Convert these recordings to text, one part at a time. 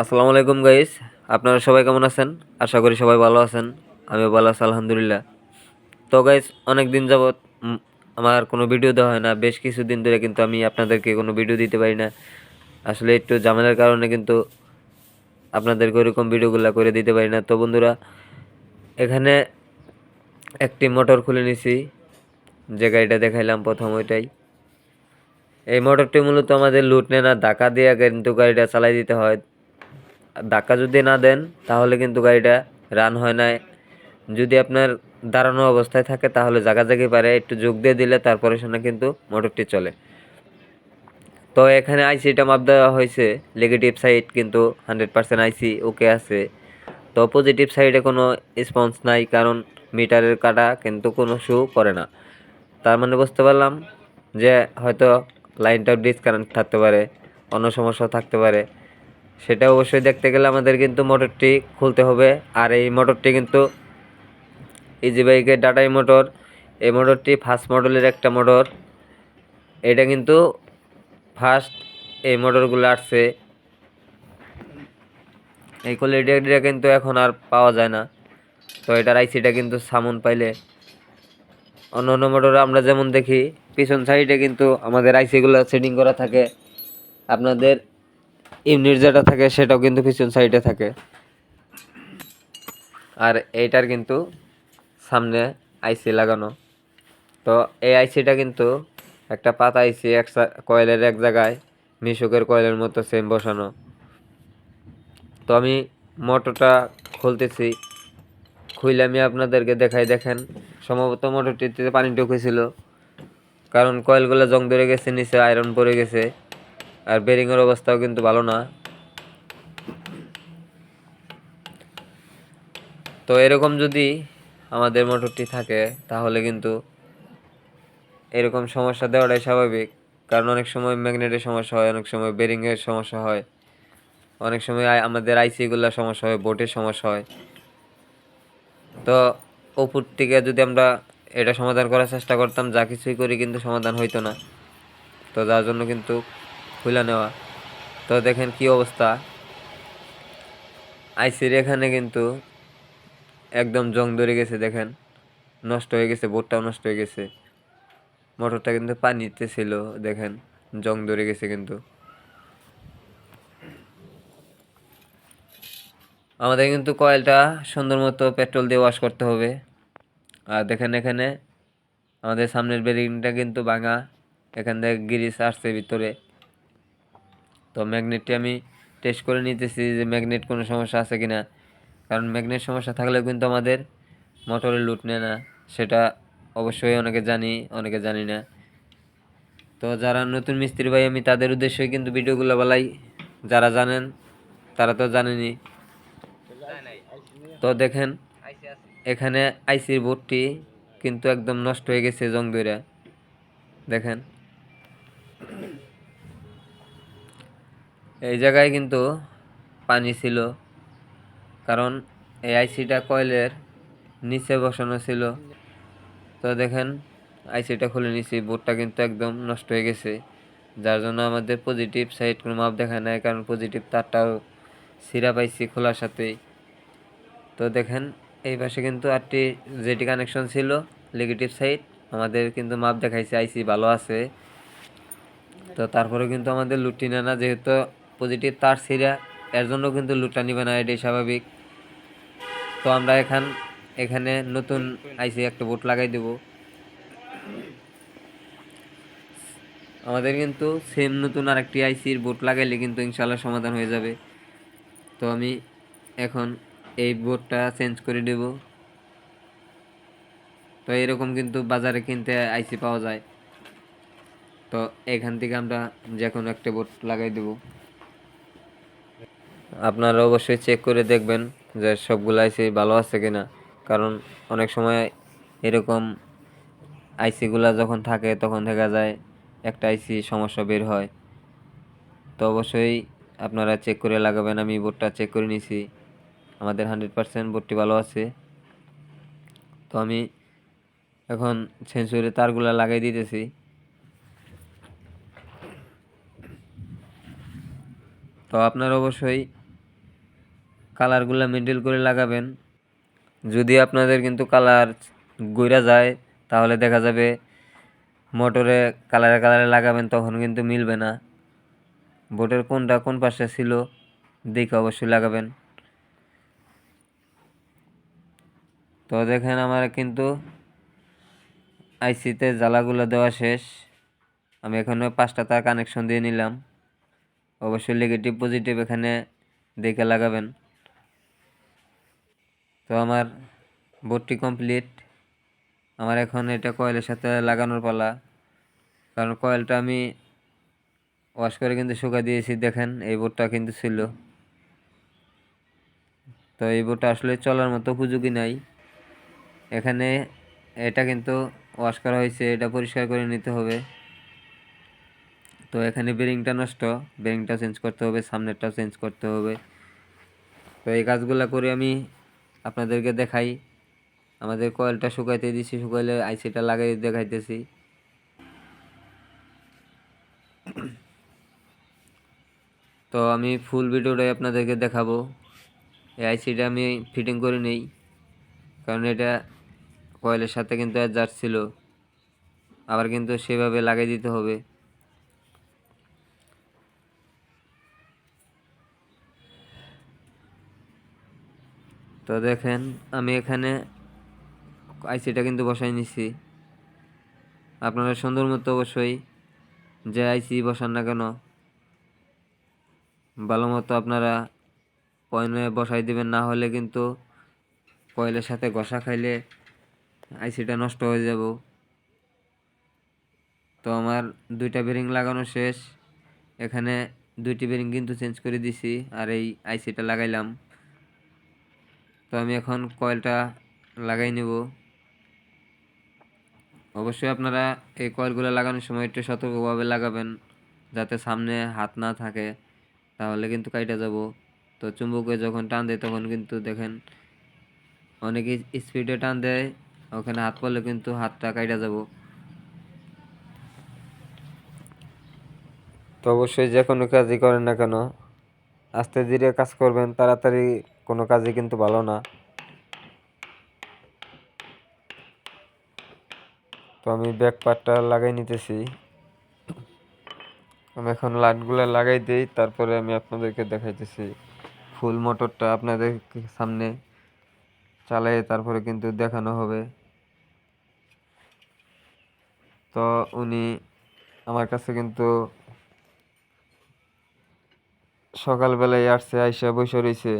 আসসালামু আলাইকুম গাইস আপনারা সবাই কেমন আছেন? আশা করি সবাই ভালো আছেন। আমিও ভালো আছি, আলহামদুলিল্লাহ। তো গাইস অনেক দিন যাবৎ আমার কোনো ভিডিও দেওয়া হয় না। বেশ কিছুদিন ধরে কিন্তু আমি আপনাদেরকে কোনো ভিডিও দিতে পারি না। আসলে একটু ঝামেলার কারণে কিন্তু আপনাদেরকে ওরকম ভিডিওগুলো করে দিতে পারি না। তো বন্ধুরা, এখানে একটি মোটর খুলে নিছি। যে গাড়িটা দেখাইলাম প্রথম ওইটাই। এই মোটরটি মূলত আমাদের লুট নেয় না, ধাক্কা দিয়ে কিন্তু গাড়িটা চালাই দিতে হয়। ধাক্কা যদি না দেন, তাহলে কিন্তু গাড়িটা রান হয় না যদি আপনার দাঁড়ানো অবস্থায় থাকে, তাহলে জায়গা জায়গায় পারে, একটু যোগ দিয়ে দিলে তারপরে শোনা কিন্তু মোটরটি চলে। তো এখানে আইসিটা মাপ দেওয়া হয়েছে নেগেটিভ সাইড কিন্তু হান্ড্রেড পার্সেন্ট আইসি ওকে আছে। তো পজিটিভ সাইডে কোনো রেসপন্স নাই, কারণ মিটারের কাটা কিন্তু কোনো শো করে না। তার মানে বুঝতে পারলাম যে হয়তো লাইনটা ডিসকানেক্ট থাকতে পারে, অন্য সমস্যা থাকতে পারে। সেটা অবশ্যই দেখতে গেলে আমাদের কিন্তু মোটরটি খুলতে হবে। আর এই মোটরটি কিন্তু ইজি বাইকের ডাটাই মোটর এই মোটরটি ফার্স্ট মডেলের একটা মোটর এটা কিন্তু ফার্স্ট এই মোটরগুলো আসছে। এই কোয়ালিটিটা কিন্তু এখন আর পাওয়া যায় না। তো এটার আইসিটা কিন্তু সামন পাইলে। অন্য অন্য মোটরে আমরা যেমন দেখি, পিছন সাইডে কিন্তু আমাদের আইসিগুলো সেটিং করা থাকে। আপনাদের ইউনিট যেটা থাকে, সেটাও কিন্তু পিছন সাইডে থাকে। আর এইটার কিন্তু সামনে আইসি লাগানো। তো এই আইসিটা কিন্তু একটা পাতা আইসি এক কয়েলের এক জায়গায়, মিশুকের কয়েলের মতো সেম বসানো। তো আমি মোটরটা খুলতেছি। খুইলে আমি আপনাদেরকে দেখাই, দেখেন, সম্ভবত মোটরটিতে পানি ঢুকেছিল। কারণ কয়েলগুলো জং ধরে গেছে, নিচে আয়রন পড়ে গেছে। আর বেরিংয়ের অবস্থাও কিন্তু ভালো না। তো এরকম যদি আমাদের মোটরটি থাকে, তাহলে কিন্তু এরকম সমস্যা দেওয়াটাই স্বাভাবিক। কারণ অনেক সময় ম্যাগনেটের সমস্যা হয়, অনেক সময় বেরিংয়ের সমস্যা হয়। অনেক সময় আমাদের আইসিগুলোর সমস্যা হয়, বোটের সমস্যা হয়। তো উপর থেকে যদি আমরা এটা সমাধান করার চেষ্টা করতাম, যা কিছুই করি কিন্তু সমাধান হইতো না। তো যার জন্য কিন্তু খুলে নেওয়া। তো দেখেন কি অবস্থা। আইসির এখানে কিন্তু একদম জং ধরে গেছে, দেখেন। নষ্ট হয়ে গেছে, বোটটাও নষ্ট হয়ে গেছে। মোটরটা কিন্তু পানিতে ছিল, দেখেন। জং ধরে গেছে কিন্তু। আমাদের কিন্তু কয়েলটা সুন্দর মতো পেট্রোল দিয়ে ওয়াশ করতে হবে। আর দেখেন এখানে আমাদের সামনের বেরিংটা কিন্তু ভাঙা। এখান থেকে গিরিস আসছে ভিতরে। তো ম্যাগনেটটি আমি টেস্ট করে নিতেছি যে ম্যাগনেট কোনো সমস্যা আছে কি না কারণ ম্যাগনেট সমস্যা থাকলেও কিন্তু আমাদের মোটরে লুট নেয় না। সেটা অবশ্যই অনেকে জানি অনেকে জানি না। তো যারা নতুন মিস্ত্রি ভাই, আমি তাদের উদ্দেশ্যে কিন্তু ভিডিওগুলো বলাই যারা জানেন, তারা তো জানেনি তো দেখেন, এখানে আইসির বোর্ডটি কিন্তু একদম নষ্ট হয়ে গেছে জং ধরে দেখেন। এই জায়গায় কিন্তু পানি ছিল। কারণ এই আইসিটা কয়েলের নিচে বসানো ছিল। তো দেখেন, আইসিটা খুলে নিছি, বোর্ডটা কিন্তু একদম নষ্ট হয়ে গেছে। যার জন্য আমাদের পজিটিভ সাইড কোনো মাপ দেখায় নাই, কারণ পজিটিভ তারটাও সিরা পাইছি খোলার সাথেই। তো দেখেন, এই পাশে কিন্তু আটটি যেটি কানেকশন ছিল নেগেটিভ সাইড আমাদের কিন্তু মাপ দেখাইছে, আইসি ভালো আছে। তো তারপরে কিন্তু আমাদের লুটটি নেয় না, যেহেতু পজিটিভ তার সিরা এর জন্য কিন্তু লুটটা নিবে না, এটাই স্বাভাবিক। তো আমরা এখান, এখানে নতুন আইসি একটা বোট লাগাই দেব। আমাদের কিন্তু সেম নতুন আর আরেকটি আইসির বোট লাগাইলে কিন্তু ইনশাল্লাহ সমাধান হয়ে যাবে। তো আমি এখন এই বোর্ডটা চেঞ্জ করে দেব। তো এরকম কিন্তু বাজারে কিনতে আইসি পাওয়া যায়। তো এখান থেকে আমরা যে কোনো একটা বোর্ড লাগাই দেব। আপনারা অবশ্যই চেক করে দেখবেন যে সবগুলো আইসি ভালো আছে কিনা। কারণ অনেক সময় এরকম আইসিগুলা যখন থাকে, তখন দেখা যায় একটা আইসি সমস্যা বের হয়। তো অবশ্যই আপনারা চেক করে লাগাবেন, আমি বোর্ডটা চেক করে নিছি। আমাদের হান্ড্রেড পার্সেন্ট বোর্ডটি ভালো আছে। তো আমি এখন সেন্সরে তারগুলা লাগাই দিতেছি। তো আপনারা অবশ্যই কালারগুলো মেনটেন করে লাগাবেন। যদি আপনাদের কিন্তু কালার গইরা যায়, তাহলে দেখা যাবে মোটরে কালারে কালারে লাগাবেন, তখন কিন্তু মিলবে না। বোটের কোনটা কোন পাশে ছিল, দেখে অবশ্যই লাগাবেন। তো দেখেন আমার কিন্তু আইসিতে জ্বালাগুলো দেওয়া শেষ। আমি এখানে পাঁচটা তার কানেকশন দিয়ে নিলাম। অবশ্যই নেগেটিভ পজিটিভ এখানে দেখে লাগাবেন। তো আমার বোর্ডটি কমপ্লিট আমার এখন এটা কয়েলের সাথে লাগানোর পালা। কারণ কয়েলটা আমি ওয়াশ করে কিন্তু শুকা দিয়েছি, দেখেন, এই বোর্ডটা কিন্তু ছিল। তো এই বোর্ডটা আসলে চলার মতো উপযোগী নাই। এখানে এটা কিন্তু ওয়াশ করা হয়েছে, এটা পরিষ্কার করে নিতে হবে। তো এখানে বেরিংটা নষ্ট। বেরিংটা চেঞ্জ করতে হবে, সামনেরটাও চেঞ্জ করতে হবে। তো এই কাজগুলো করে আমি আপনাদেরকে দেখাই। আমাদের কয়েলটা শুকাইতে দিছি, শুকাইলে আইসিটা লাগাই দেখাইতেছি। তো আমি ফুল ভিডিওটাই আপনাদেরকে দেখাবো। এই আইসিটা আমি ফিটিং করে নেই, কারণ এটা কয়েলের সাথে কিন্তু অ্যাডজাস্ট ছিল। আবার কিন্তু সেভাবে লাগিয়ে দিতে হবে। তো দেখেন, আমি এখানে আইসিটা কিন্তু বসাই নিছি। আপনারা সুন্দর মতো অবশ্যই যে আইসি বসান না কেন, ভালো মতো আপনারা পয়েন্টে বসাই দিবেন, না হলে কিন্তু কয়েলের সাথে ঘষা খাইলে আইসিটা নষ্ট হয়ে যাব। তো আমার দুইটা বেরিং লাগানো শেষ। এখানে দুইটি বেরিং কিন্তু চেঞ্জ করে দিছি, আর এই আইসিটা লাগাইলাম। তো আমি এখন কয়েলটা লাগাই নেব। অবশ্যই আপনারা এই কয়েলগুলো লাগানোর সময় একটু সতর্কভাবে লাগাবেন, যাতে সামনে হাত না থাকে, তাহলে কিন্তু কাইটা যাব। তো চুম্বকে যখন টান দেয় তখন কিন্তু দেখেন অনেকে স্পিডে টান দেয়, ওখানে হাত পড়লে কিন্তু হাতটা কাইটা যাব। তো অবশ্যই যে কোনো কাজই করেন না কেন, আস্তে ধীরে কাজ করবেন, তাড়াতাড়ি কোনো কাজে কিন্তু ভালো না। তো আমি ব্যাক পার্টটা লাগাই নিতেছি। আমি এখন লাইটগুলো লাগাই দিই, তারপরে আমি আপনাদেরকে দেখাইতেছি। ফুল মোটরটা আপনাদের সামনে চালাই তারপরে কিন্তু দেখানো হবে। তো উনি আমার কাছে কিন্তু সকালবেলায় আসছে, আইসা বসে রয়েছে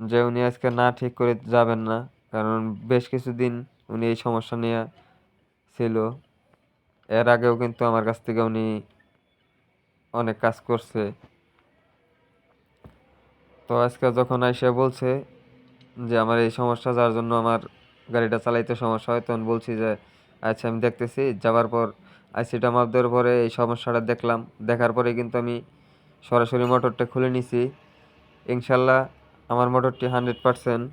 যে উনি আজকে না ঠিক করে যাবেন না, কারণ বেশ কিছুদিন উনি এই সমস্যা নিয়ে ছিল। এর আগেও কিন্তু আমার কাছ থেকে উনি অনেক কাজ করছে। তো আজকে যখন আইসা বলছে যে আমার এই সমস্যা, যার জন্য আমার গাড়িটা চালাইতে সমস্যা হয়, তখন বলছি যে আচ্ছা আমি দেখতেছি। যাওয়ার পর আইসিটা মাপ দেওয়ার পরে এই সমস্যাটা দেখলাম। দেখার পরে কিন্তু আমি সরাসরি মোটরটা খুলে নিছি। ইনশাল্লাহ আমার মোটরটি হান্ড্রেড পারসেন্ট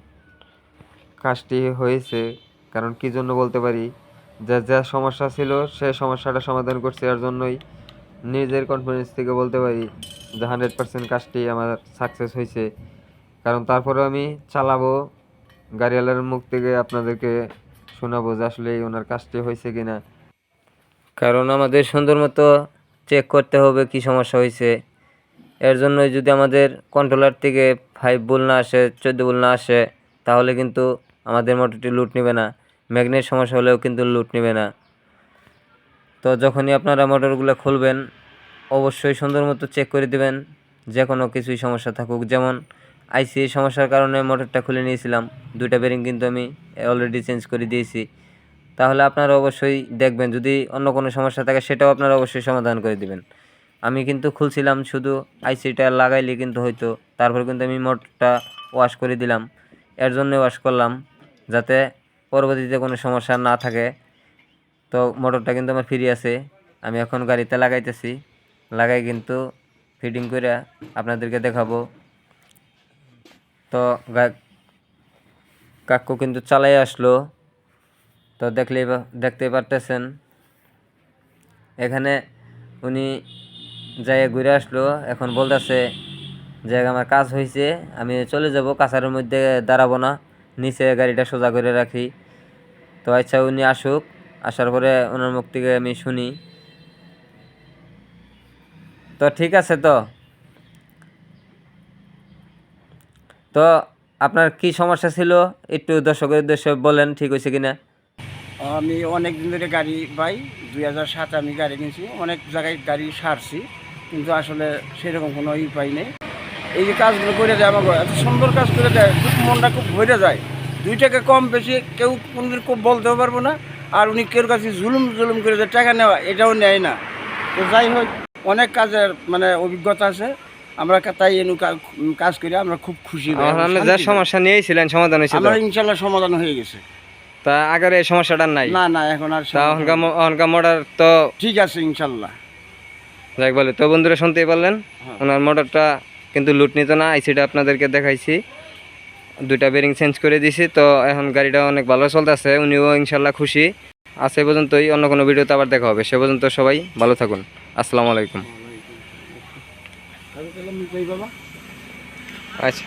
কাজটি হয়েছে। কারণ কি জন্য বলতে পারি? যে, যা সমস্যা ছিল, সে সমস্যাটা সমাধান করছি এর জন্যই নিজের কনফিডেন্স থেকে বলতে পারি যে, হান্ড্রেড পার্সেন্ট কাজটি আমার সাকসেস হয়েছে। কারণ তারপরে আমি চালাবো, গাড়িওয়ালার মুখ থেকে আপনাদেরকে শোনাবো যে, আসলে ওনার কাজটি হয়েছে কিনা। কারণ আমাদের সুন্দর মতো চেক করতে হবে কি সমস্যা হয়েছে। এর জন্যই যদি আমাদের কন্ট্রোলার থেকে ফাইভ বুল না আসে, চোদ্দ বুল না আসে, তাহলে কিন্তু আমাদের মোটরটি লুট নেবে না। ম্যাগনেট সমস্যা হলেও কিন্তু লুট নেবে না। তো যখনই আপনারা মোটরগুলো খুলবেন, অবশ্যই সুন্দর মতো চেক করে দেবেন যে কোনো কিছুই সমস্যা থাকুক। যেমন আইসি সমস্যার কারণে মোটরটা খুলে নিয়েছিলাম, দুইটা বেরিং কিন্তু আমি অলরেডি চেঞ্জ করে দিয়েছি। তাহলে আপনারা অবশ্যই দেখবেন, যদি অন্য কোনো সমস্যা থাকে, সেটাও আপনারা অবশ্যই সমাধান করে দিবেন। আমি কিন্তু খুলছিলাম শুধু আইসিটা লাগাইলে কিন্তু হয়তো তারপর কিন্তু আমি মোটরটা ওয়াশ করে দিলাম। এর জন্য ওয়াশ করলাম, যাতে পরবর্তীতে কোনো সমস্যা না থাকে। তো মোটরটা কিন্তু আমার ফ্রি আছে। আমি এখন গাড়িতে লাগাইতেছি। লাগাই কিন্তু ফিটিং করে আপনাদেরকে দেখাবো। তো কাকু কিন্তু চালাই আসলো। তো দেখলেই পা- দেখতেই পারতেছেন। এখানে উনি যাই ঘুরে আসলো, এখন বলতেছে যে আমার কাজ হয়েছে আমি চলে যাব কাছারের মধ্যে দাঁড়াবো না, নিচে গাড়িটা সোজা করে রাখি। তো আচ্ছা উনি আসুক, আসার পরে ওনার মুখ থেকে আমি শুনি। তো ঠিক আছে তো? তো আপনার কি সমস্যা ছিল? একটু দর্শকের উদ্দেশ্যে বলেন, ঠিক হয়েছে কিনা? আমি অনেক দিন ধরে গাড়ি পাই দুই হাজার সাতে আমি গাড়ি কিনছি, অনেক জায়গায় গাড়ি সারছি। কিন্তু আসলে সেরকম কোনো ই পাই নেই। এই যে কাজগুলো করে দেয় আমাকে এত সুন্দর কাজ করে দেয় খুব মনটা খুব ভরে যায়। দুই টাকা কম বেশি কেউ কোনদিন খুব বলতেও পারব না আর উনি কেউ কাছে জুলুম জুলুম করে যে টাকা নেওয়া এটাও নেয় না। তো যাই হোক অনেক কাজের মানে অভিজ্ঞতা আছে। আমরা তাই এনু কাজ করে আমরা খুব খুশি যা সমস্যা নিয়েছিলেন সমাধান হয়েছিল আমার ইনশাল্লাহ সমাধান হয়ে গেছে। তা আগের এই সমস্যাটা নাই? না না এখন আর তা অনকা তো ঠিক আছে ইনশাল্লাহ। যাই বলে তো বন্ধুরা শুনতেই পারলেন? হ্যাঁ। ওনার মোটরটা কিন্তু লুট নিত না আইসিটা আপনাদেরকে দেখাইছি। দুইটা বেরিং চেঞ্জ করে দিছি তো এখন গাড়িটা অনেক ভালো চলতেছে উনিও ইনশাল্লাহ খুশি। আছে পর্যন্তই অন্য কোনো ভিডিওতে আবার দেখা হবে। সে পর্যন্ত সবাই ভালো থাকুন। আসসালামু আলাইকুম। আচ্ছা।